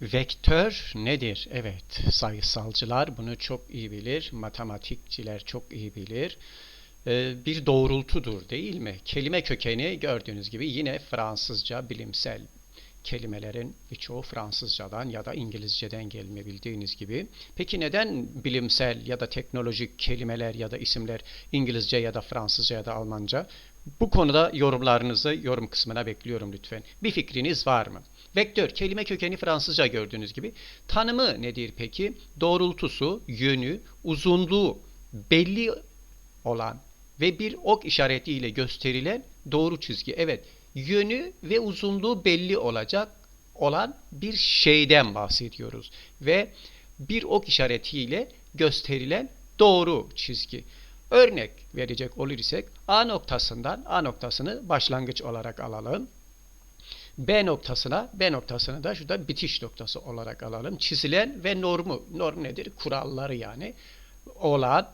Vektör nedir? Evet, sayısalcılar bunu çok iyi bilir, matematikçiler çok iyi bilir. Ee, bir doğrultudur değil mi? Kelime kökeni gördüğünüz gibi yine Fransızca bilimsel kelimelerin birçoğu Fransızcadan ya da İngilizceden gelme bildiğiniz gibi. Peki neden bilimsel ya da teknolojik kelimeler ya da isimler İngilizce ya da Fransızca ya da Almanca? Bu konuda yorumlarınızı yorum kısmına bekliyorum lütfen. Bir fikriniz var mı? Vektör kelime kökeni Fransızca gördüğünüz gibi. Tanımı nedir peki? Doğrultusu, yönü, uzunluğu belli olan ve bir ok işaretiyle gösterilen doğru çizgi. Evet, yönü ve uzunluğu belli olacak olan bir şeyden bahsediyoruz. Ve bir ok işaretiyle gösterilen doğru çizgi. Örnek verecek olursak A noktasından A noktasını başlangıç olarak alalım. B noktasına, B noktasını da şurada bitiş noktası olarak alalım. Çizilen ve normu, norm nedir? Kuralları yani olan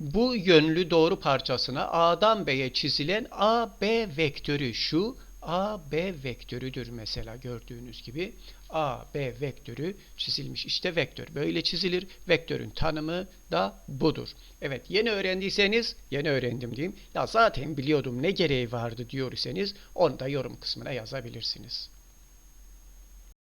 bu yönlü doğru parçasına A'dan B'ye çizilen AB vektörü şu AB vektörüdür mesela gördüğünüz gibi AB vektörü çizilmiş. İşte vektör böyle çizilir. Vektörün tanımı da budur. Evet yeni öğrendiyseniz yeni öğrendim diyeyim. Ya zaten biliyordum ne gereği vardı diyorsanız onu da yorum kısmına yazabilirsiniz.